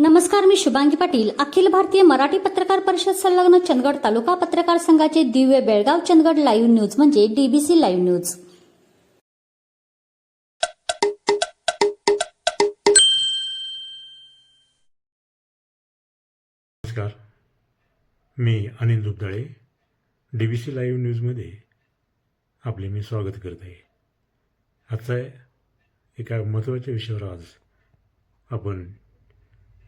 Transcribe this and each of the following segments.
नमस्कार मी शुभांगी पाटील. अखिल भारतीय मराठी पत्रकार परिषद संलग्न चंदगड तालुका पत्रकार संघाचे दिव्य बेळगाव चंदगड लाईव्ह न्यूज म्हणजे डीबीसी लाईव्ह न्यूज. नमस्कार. मी Anil Dubdale D B C live न्यूजमध्ये आपले मी स्वागत करत आहे. आजचा एका महत्त्वाच्या विषयावर आज आपण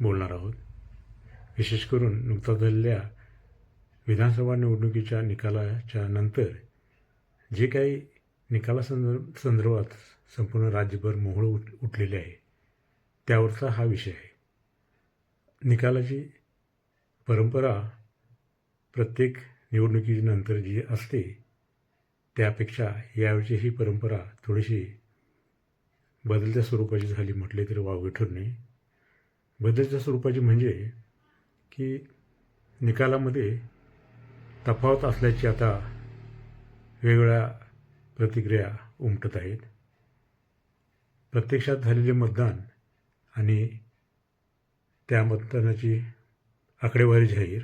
बोलणार आहोत. विशेष करून नुकताच झालेल्या विधानसभा निवडणुकीच्या निकालाच्या नंतर जे काही निकालासंदर्भ संदर्भात संपूर्ण राज्यभर मोहळ उठ उठलेले आहे त्यावरचा हा विषय आहे. निकालाची परंपरा प्रत्येक निवडणुकीनंतर जी असते त्यापेक्षा यावेळची ही परंपरा थोडीशी बदलत्या स्वरूपाची झाली म्हटले तरी वावगे ठरणे बदलच्या स्वरूपाची म्हणजे की निकालामध्ये तफावत असल्याची आता वेगवेगळ्या प्रतिक्रिया उमटत आहेत. प्रत्यक्षात झालेले मतदान आणि त्या मतदानाची आकडेवारी जाहीर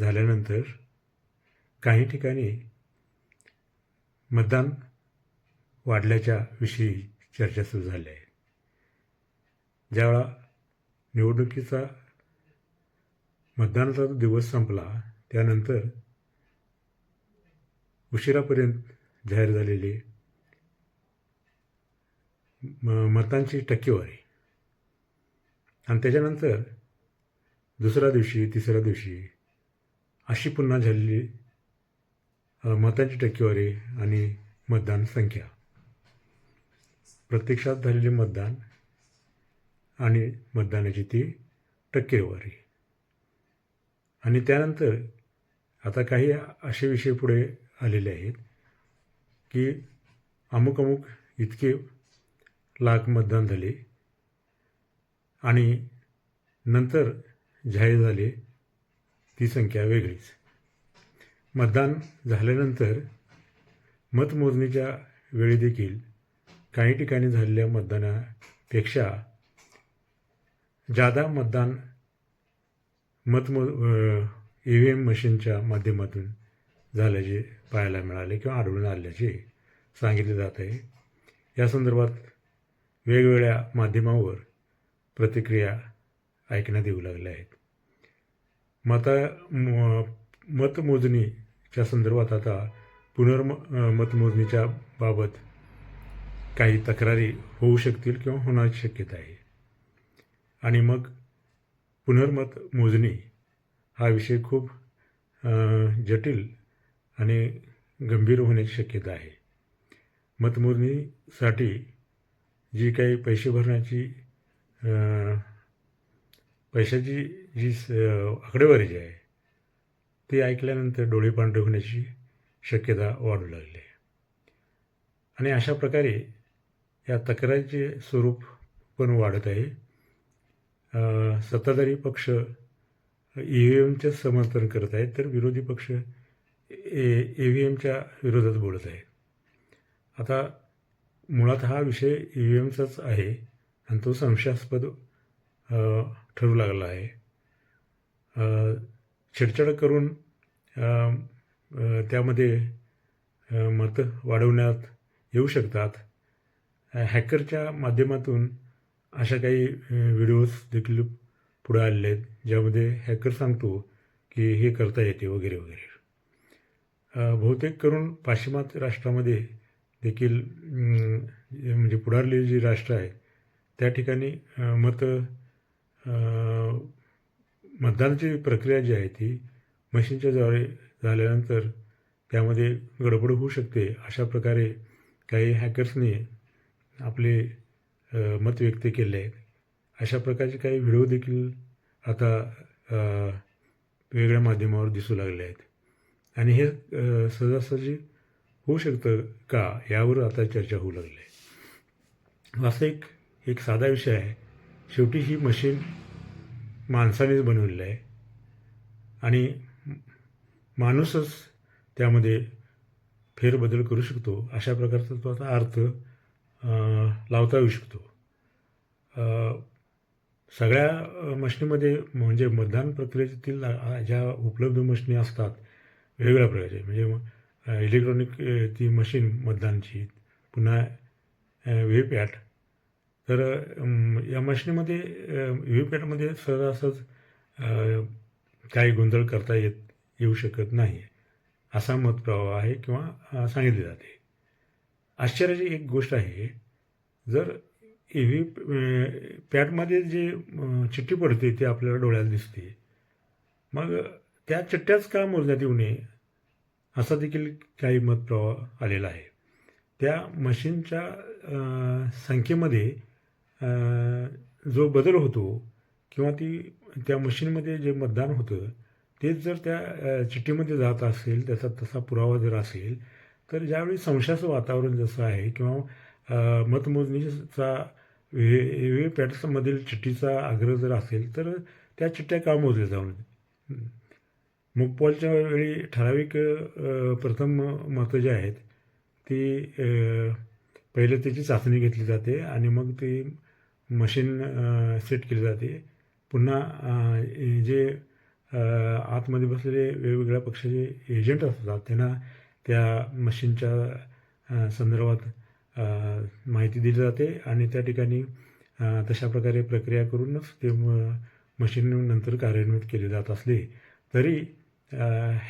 झाल्यानंतर काही ठिकाणी मतदान वाढल्याच्या विषयी चर्चा सुरू झाल्या आहे. ज्यावेळा निवडणुकीचा मतदानाचा जो दिवस संपला त्यानंतर उशिरापर्यंत जाहीर झालेली म- मतांची टक्केवारी. आणि त्याच्यानंतर दुसऱ्या दिवशी तिसऱ्या दिवशी अशी पुन्हा झालेली मतांची टक्केवारी आणि मतदान संख्या. प्रत्यक्षात झालेले मतदान आणि मतदानाची ती टक्केवारी. आणि त्यानंतर आता काही असे विषय पुढे आलेले आहेत की अमुक अमुक इतके लाख मतदान झाले आणि नंतर जाहीर झाले ती संख्या वेगळीच. मतदान झाल्यानंतर मतमोजणीच्या वेळी देखील काही ठिकाणी झालेल्या मतदानापेक्षा जादा मतदान मतमो ई व्ही एम मशीनच्या माध्यमातून झाल्याचे पाहायला मिळाले किंवा आढळून आल्याचे सांगितले जात आहे. या संदर्भात वेगवेगळ्या माध्यमावर प्रतिक्रिया ऐकण्यात येऊ लागल्या आहेत. मता म मतमोजणीच्या संदर्भात आता पुनर्म मतमोजणीच्या बाबत काही तक्रारी होऊ शकतील किंवा होण्याची शक्यता आहे. आणि मग पुनर्मत मोजणी हा विषय खूप जटिल आणि गंभीर होण्याची शक्यता आहे. मतमोजणीसाठी जी काही पैसे भरण्याची पैशाची जी स आकडेवारी जी आहे ती ऐकल्यानंतर डोळे पांढरे होण्याची शक्यता वाढू लागली आहे. आणि अशा प्रकारे या तक्रारीचे स्वरूप पण वाढत आहे. सत्ताधारी पक्ष ई व्ही एमचं समर्थन करत आहेत तर विरोधी पक्ष ए ई व्ही एमच्या विरोधात बोलत आहेत. आता मुळात हा विषय ई व्ही एमचाच आहे आणि तो संशयास्पद ठरू लागला आहे. छेडछाड करून त्यामध्ये मतं वाढवण्यात येऊ शकतात. हॅकरच्या माध्यमातून अशा काही व्हिडिओज देखील पुढे आलेले आहेत ज्यामध्ये हॅकर सांगतो की हे करता येते वगैरे वगैरे. बहुतेक करून पाश्चिमात्य राष्ट्रामध्ये देखील म्हणजे पुढारलेली जी राष्ट्र आहे त्या ठिकाणी मत मतं मतदानाची प्रक्रिया जी आहे ती मशीनच्या द्वारे झाल्यानंतर त्यामध्ये गडबड होऊ शकते अशा प्रकारे काही हॅकर्सने आपले मत व्यक्त केले आहेत अशा प्रकारचे काही व्हिडिओ देखील आता वेगळ्या माध्यमावर दिसू लागले आहेत. आणि हे सहजासहजी होऊ शकतं का यावर आता चर्चा होऊ लागली आहे. वास्तविक एक साधा विषय आहे. शेवटी ही मशीन माणसानेच बनवलेलं आहे. आणि माणूसच त्यामध्ये फेरबदल करू शकतो अशा प्रकारचा तो आता अर्थ लावता येऊ शकतो. सगळ्या मशनीमध्ये म्हणजे मतदान प्रक्रियेतील ज्या उपलब्ध मशनी असतात वेगवेगळ्या प्रकारचे म्हणजे इलेक्ट्रॉनिक ती मशीन मतदानची पुन्हा व्ही पॅट तर या मशनीमध्ये व्ही पॅटमध्ये सहजासहज काही गोंधळ करता येत येऊ शकत नाही असा मत प्रवाह आहे किंवा सांगितले जाते. आश्चर्याची एक गोष्ट आहे. जर ई व्ही पॅटमध्ये जे चिठ्ठी पडते ते आपल्याला डोळ्याला दिसते. मग त्या चिठ्ठ्याच का मोजण्यात येऊ नये? असा देखील काही मत प्रवाह आलेला आहे. त्या मशीनच्या संख्येमध्ये जो बदल होतो किंवा ती त्या मशीनमध्ये जे मतदान होतं तेच जर त्या चिठ्ठीमध्ये जात असेल त्याचा तसा पुरावा जर असेल तर ज्यावेळी संशयाचं वातावरण जसं आहे किंवा मतमोजणीचा वे व्ही चिठ्ठीचा आग्रह जर असेल तर त्या चिठ्ठ्या का मोजल्या जाऊन मुकपॉलच्या वेळी ठराविक प्रथम मतं जे आहेत ती पहिले त्याची चाचणी घेतली जाते आणि मग ती मशीन सेट केली जाते. पुन्हा जे आतमध्ये बसलेले वेगवेगळ्या पक्षाचे एजंट असतात त्यांना त्या मशीनच्या संदर्भात माहिती दिली जाते आणि त्या ठिकाणी तशा प्रकारे प्रक्रिया करूनच ते म मशीन नंतर कार्यान्वित केले जात असले तरी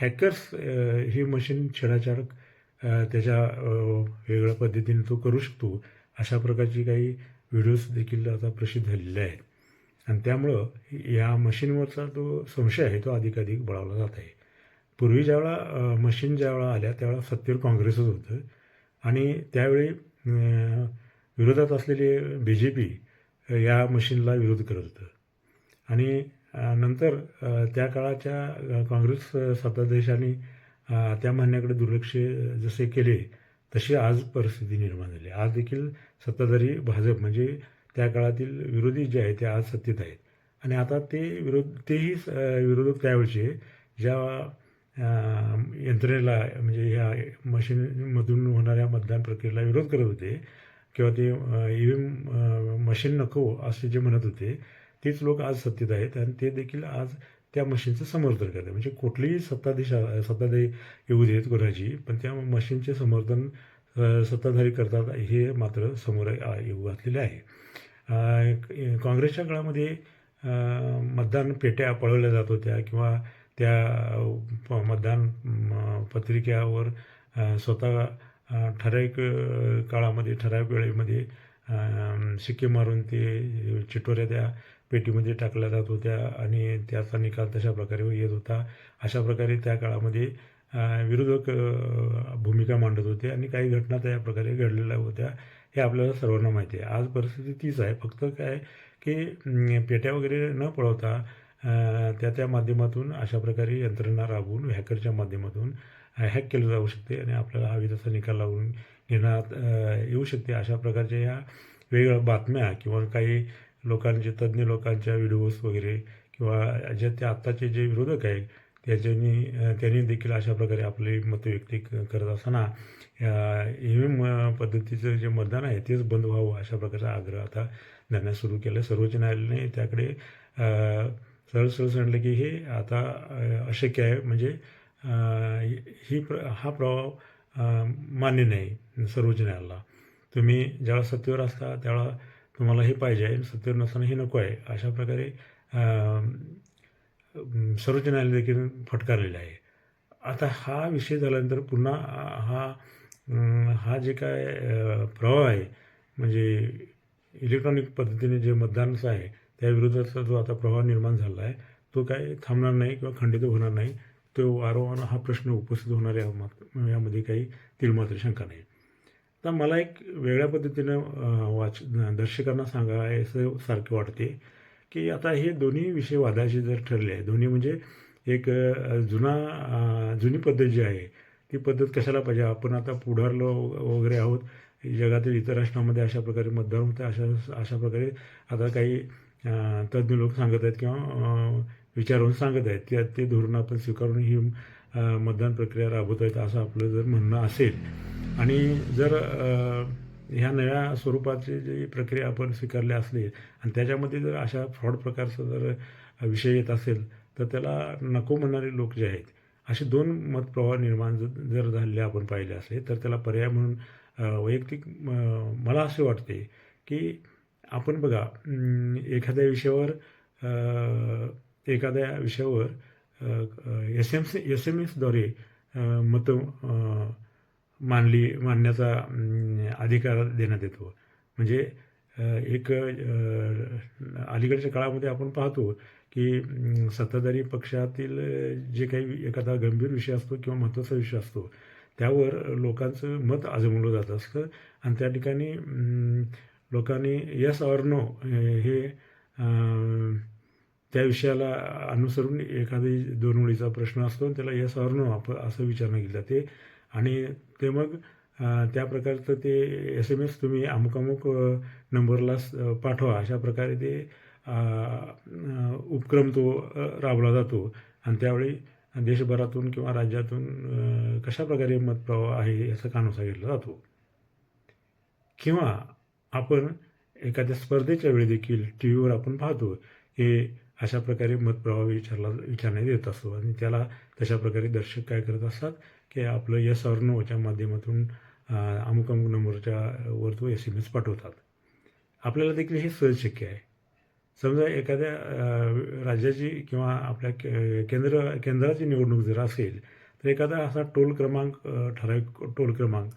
हॅकर्स ही मशीन छेडाछाड त्याच्या वेगळ्या पद्धतीने तो करू शकतो अशा प्रकारची काही व्हिडिओज देखील आता प्रसिद्ध झालेले आहेत. आणि त्यामुळं या मशीनवरचा जो संशय आहे तो अधिकाधिक बळावला जात आहे. पूर्वी ज्यावेळा मशीन ज्यावेळा आल्या त्यावेळा सत्तेवर काँग्रेसच होतं. आणि त्यावेळी विरोधात असलेले बी जे पी या मशीनला विरोध करत होतं. आणि नंतर त्या काळाच्या काँग्रेस सत्ताधीशांनी त्या म्हणण्याकडे दुर्लक्ष जसे केले तशी आज परिस्थिती निर्माण झाली. आज देखील सत्ताधारी भाजप म्हणजे त्या काळातील विरोधी जे आहेत ते आज सत्तेत आहेत. आणि आता ते विरोध तेही विरोधक त्यावेळचे ज्या यंत्रणेला म्हणजे ह्या मशीनमधून होणाऱ्या मतदान प्रक्रियेला विरोध करत होते. किंवा ते ई व्ही मशीन नको असे जे म्हणत होते तेच लोक आज सत्तेत आहेत आणि ते देखील आज त्या मशीनचं समर्थन करतात. म्हणजे कुठलीही सत्ताधीशा सत्ताधारी येऊ देत कोणाची पण त्या मशीनचे समर्थन सत्ताधारी करतात हे मात्र समोर येऊ घातलेले आहे. काँग्रेसच्या काळामध्ये मतदान पेट्या पळवल्या जात होत्या किंवा त्या प- मतदान पत्रिकेवर स्वतः ठराविक काळामध्ये ठराविक वेळेमध्ये शिक्के मारून ते चिटोऱ्या त्या पेटीमध्ये टाकल्या जात होत्या आणि त्याचा निकाल तशा प्रकारे येत होता. अशा प्रकारे त्या काळामध्ये विरोधक भूमिका मांडत होते आणि काही घटना त्या प्रकारे घडलेल्या होत्या हे आपल्याला सर्वांना माहिती आहे. आज परिस्थिती तीच आहे. फक्त काय की पेट्या वगैरे न पळवता त्या त्या माध्यमातून अशा प्रकारे यंत्रणा राबवून हॅकरच्या माध्यमातून हॅक केलं जाऊ शकते आणि आपल्याला हवी तसा निकाल लावून घेण्यात येऊ शकते. अशा प्रकारच्या ह्या वेगवेगळ्या बातम्या किंवा काही लोकांचे तज्ज्ञ लोकांच्या व्हिडिओज वगैरे किंवा जे ते आत्ताचे जे विरोधक आहेत त्याच्यानी त्यांनी देखील अशा प्रकारे आपली मतं व्यक्त क- करत असताना ई व्ही एम पद्धतीचं जे मतदान आहे तेच बंद व्हावं अशा प्रकारचा आग्रह आता धरण्यास सुरू केला सर्वोच्च न्यायालयाने त्याकडे सरळ सरळ सांगितलं की हे आता अशक्य आहे. म्हणजे ही प्र हा प्रभाव मान्य नाही सर्वोच्च न्यायालयाला तुम्ही ज्यावेळा सत्तेवर असता त्यावेळा तुम्हाला हे पाहिजे आहे. सत्तेवर नसताना हे नको आहे. अशा प्रकारे सर्वोच्च न्यायालय देखील फटकारलेलं आहे. आता हा विषय झाल्यानंतर पुन्हा हा हा जे काय प्रभाव प्रवाह आहे म्हणजे इलेक्ट्रॉनिक पद्धतीने जे मतदानचं आहे त्या जो आता प्रवाह निर्माण झाला आहे तो काय थांबणार नाही किंवा खंडित होणार नाही तो वारंवार हा प्रश्न उपस्थित होणार या यामात- यामध्ये काही तिलमात्र शंका नाही. तर मला एक वेगळ्या पद्धतीनं वाच दर्शकांना सांगायचं सारखं वाटते की आता हे दोन्ही विषय वादाचे जर ठरले आहे दोन्ही म्हणजे एक जुना जुनी पद्धत जी आहे ती पद्धत कशाला पाहिजे? आपण आता पुढारलो वगैरे आहोत जगातील इतर राष्ट्रांमध्ये अशा प्रकारे मतदान होतं अशा अशा प्रकारे आता काही तज्ज्ञ लोक सांगत आहेत किंवा विचारून सांगत आहेत त्या ते धोरण आपण स्वीकारून ही मतदान प्रक्रिया राबवत आहेत असं आपलं जर म्हणणं असेल. आणि जर ह्या नव्या स्वरूपाची जी प्रक्रिया आपण स्वीकारली असली आणि त्याच्यामध्ये जर अशा फ्रॉड प्रकारचा जर विषय येत असेल तर त्याला नको म्हणणारे लोक जे आहेत असे दोन मतप्रवाह निर्माण जर झालेले आपण पाहिले असले तर त्याला पर्याय म्हणून वैयक्तिक म, मला असे वाटते की आपण बघा एखाद्या विषयावर एखाद्या विषयावर S M C S M एसद्वारे मतं मानली मांडली मांडण्याचा अधिकार देण्यात येतो. म्हणजे एक अलीकडच्या काळामध्ये आपण पाहतो की सत्ताधारी पक्षातील जे काही एखादा गंभीर विषय असतो किंवा महत्त्वाचा विषय असतो त्यावर लोकांचं मत आजमवलं जात असतं. आणि त्या ठिकाणी लोकांनी यस ऑर नो हे त्या विषयाला अनुसरून एखादी दोन ओळीचा प्रश्न असतो आणि त्याला यस ऑर नो आप असं विचारणं केलं जाते. आणि ते मग त्या प्रकारचं ते एस एम एस तुम्ही अमुक अमुक नंबरला पाठवा. अशा प्रकारे ते उपक्रम तो राबवला जातो. आणि त्यावेळी देशभरातून किंवा राज्यातून कशाप्रकारे कशा प्रकारे मतप्रवाह आहे याचा कानोसा घेतला जातो. किंवा आपण एखाद्या स्पर्धेच्या वेळी देखील टी व्हीवर आपण पाहतो. हे अशा प्रकारे मतप्रवाह विचारला विचारण्यात येत असतो. आणि त्याला तशा प्रकारे दर्शक काय करत असतात की आपलं यस ऑर नोच्या माध्यमातून अमुक अमुक नंबरच्या वर तो एस एम एस पाठवतात. आपल्याला देखील हे सहज शक्य आहे. समजा एखाद्या राज्याची किंवा आपल्या के- केंद्र केंद्राची निवडणूक जर असेल तर एखादा असा टोल क्रमांक ठराविक टोल क्रमांक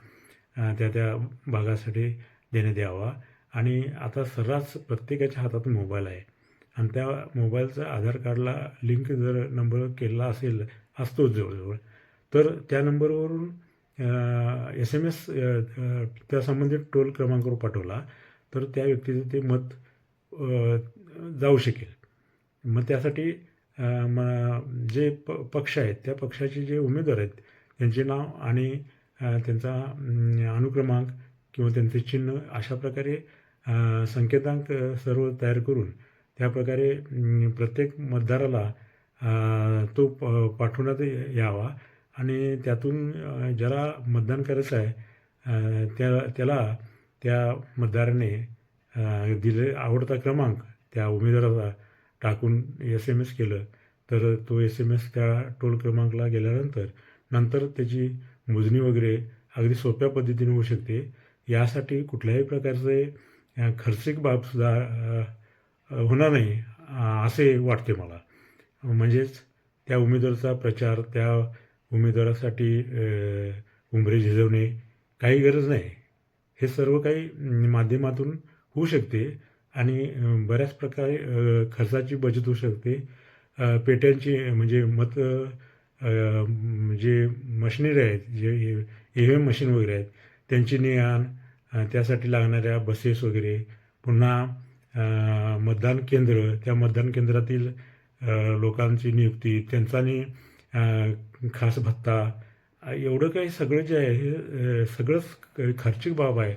त्या त्या भागासाठी देणे द्यावा. आणि आता सर्रास प्रत्येकाच्या हातात मोबाईल आहे. आणि त्या मोबाईलचा आधार कार्डला लिंक जर नंबर केलेला असेल असतोच जवळजवळ. तर त्या नंबरवरून एस एम एस त्या संबंधित टोल क्रमांकावर पाठवला तर त्या व्यक्तीचं ते मत जाऊ शकेल. मग त्यासाठी म जे प पक्ष आहेत त्या पक्षाचे जे उमेदवार आहेत त्यांचे नाव आणि त्यांचा अनुक्रमांक किंवा त्यांचे चिन्ह अशा प्रकारे संकेतांक सर्व तयार करून त्या प्रकारे प्रत्येक मतदाराला तो प पाठवण्यात यावा. आणि त्यातून ज्याला मतदान करायचं आहे त्या त्याला त्या मतदाराने दिले आवडता क्रमांक त्या उमेदवाराला टाकून एस एम एस केलं तर तो एस एम एस त्या टोल क्रमांकला गेल्यानंतर नंतर त्याची मोजणी वगैरे अगदी सोप्या पद्धतीने होऊ शकते. यासाठी कुठल्याही प्रकारचे खर्चिक बाबसुद्धा होणार नाही असे वाटते मला. म्हणजेच त्या उमेदवाराचा प्रचार त्या उमेदवारासाठी उंबरे झिजवणे काही गरज नाही. हे सर्व काही माध्यमातून होऊ शकते आणि बऱ्याच प्रकारे खर्चाची बचत होऊ शकते. पेट्यांची म्हणजे मत जे म्हणजे मशिनरी आहेत जे ई व्ही एम मशीन वगैरे आहेत त्यांची ने आण त्यासाठी लागणाऱ्या बसेस वगैरे पुन्हा मतदान केंद्र त्या मतदान केंद्रातील लोकांची नियुक्ती त्यांचा आणि खास भत्ता एवढं काही सगळं जे आहे हे सगळंच खर्चिक बाब आहे.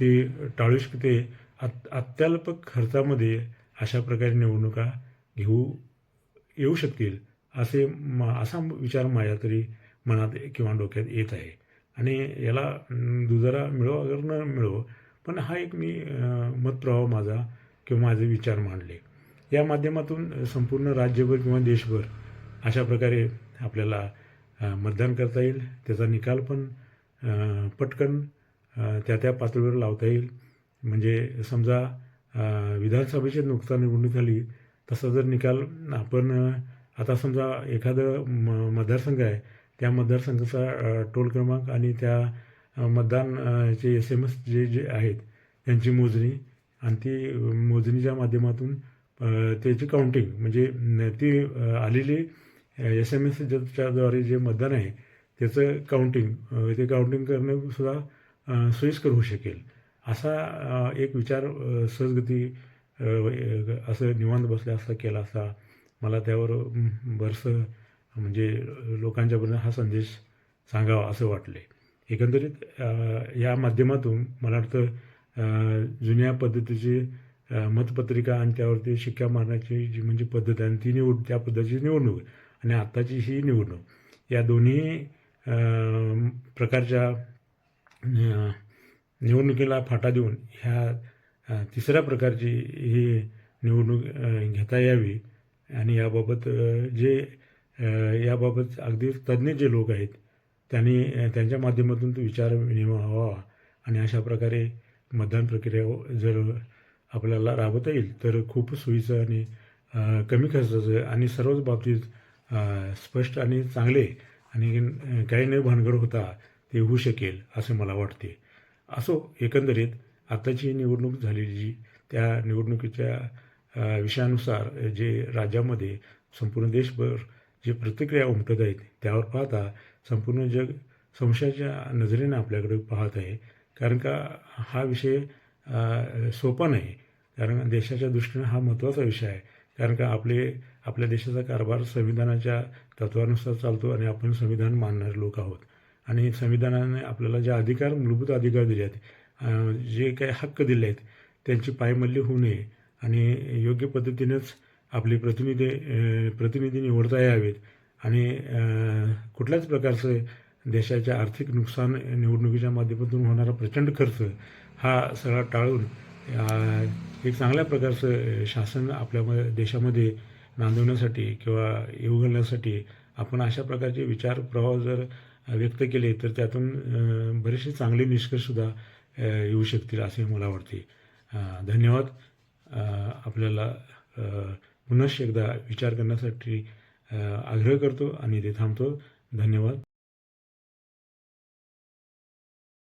ती टाळू शकते अत अत्यल्प खर्चामध्ये अशा प्रकारे निवडणुका घेऊ येऊ शकतील असे म असा विचार माझ्या तरी मनात किंवा डोक्यात येत आहे. आणि याला दुजारा मिळो अगर न मिळो पण हा एक मी मतप्रवाह माझा किंवा माझे विचार मांडले. या माध्यमातून संपूर्ण राज्यभर किंवा देशभर अशा प्रकारे आपल्याला मतदान करता येईल. त्याचा निकाल पण पटकन त्या त्या पातळीवर लावता येईल. म्हणजे समजा विधानसभेचे विधानसभेची नुकसान निवडणूक झाली तसा जर निकाल आपण आता समजा एखादं म मतदारसंघ आहे त्या मतदारसंघाचा टोल क्रमांक आणि त्या मतदानचे मतदान चे एस एम एस जे जे आहेत त्यांची मोजणी आणि ती मोजणीच्या माध्यमातून त्याची काउंटिंग म्हणजे ती आलेली एस एम एस ज्याच्याद्वारे जे मतदान आहे त्याचं काउंटिंग ते काउंटिंग करणं सुद्धा सोयीस्कर होऊ शकेल. असा एक विचार सहजगती असं निवांत बसल्या असता केला असता मला त्यावर म, बरंचसं म्हणजे लोकांच्यापर्यंत हा संदेश सांगावा असं वाटले. एकंदरीत या माध्यमातून मला वाटतं जुन्या पद्धतीची मतपत्रिका आणि त्यावरती शिक्का मारण्याची जी म्हणजे पद्धत आहे आणि ती निवड त्या पद्धतीची निवडणूक आणि आत्ताची ही निवडणूक या दोन्ही प्रकारच्या निवडणुकीला फाटा देऊन ह्या तिसऱ्या प्रकारची ही निवडणूक घेता यावी आणि याबाबत जे याबाबत अगदी तज्ज्ञ जे लोक आहेत त्यांनी त्यांच्या माध्यमातून तो विचार विनिमय व्हावा आणि अशा प्रकारे मतदान प्रक्रिया हो, जर आपल्याला राबवता येईल तर खूप सोयीचं आणि कमी खर्चाचं आणि सर्वच बाबतीत स्पष्ट आणि चांगले आणि काही न भानगड होता ते होऊ शकेल असे मला वाटते. असो एकंदरीत आत्ताची निवडणूक झालेली जी त्या निवडणुकीच्या विषयानुसार जे राज्यामध्ये संपूर्ण देशभर जी प्रतिक्रिया उमटत आहेत त्यावर पाहता संपूर्ण जग संशयाच्या नजरेने आपल्याकडे पाहत आहे. कारण का हा विषय सोपा नाही. कारण देशाच्या दृष्टीनं हा महत्त्वाचा विषय आहे. कारण का आपले आपल्या देशाचा कारभार संविधानाच्या तत्वानुसार चालतो आणि आपण संविधान मानणारे लोक आहोत. आणि संविधानाने आपल्याला जे अधिकार मूलभूत अधिकार दिले आहेत जे काही हक्क दिले आहेत त्यांची पायमल्ली होऊ नये. आणि योग्य पद्धतीनेच आपले प्रतिनिधी प्रतिनिधी निवडता यावेत. आणि कुठल्याच प्रकारचं देशाच्या आर्थिक नुकसान निवडणुकीच्या माध्यमातून होणारा प्रचंड खर्च हा सगळा टाळून एक चांगल्या प्रकारचं शासन आपल्या म- देशामध्ये नांदवण्यासाठी किंवा येऊ घालण्यासाठी आपण अशा प्रकारचे विचार प्रवाह जर व्यक्त केले तर त्यातून बरेचसे चांगले निष्कर्षसुद्धा येऊ शकतील असे मला वाटते. धन्यवाद. आपल्याला पुनश्च एकदा विचार करण्यासाठी आग्रह करतो आणि ते थांबतो. धन्यवाद.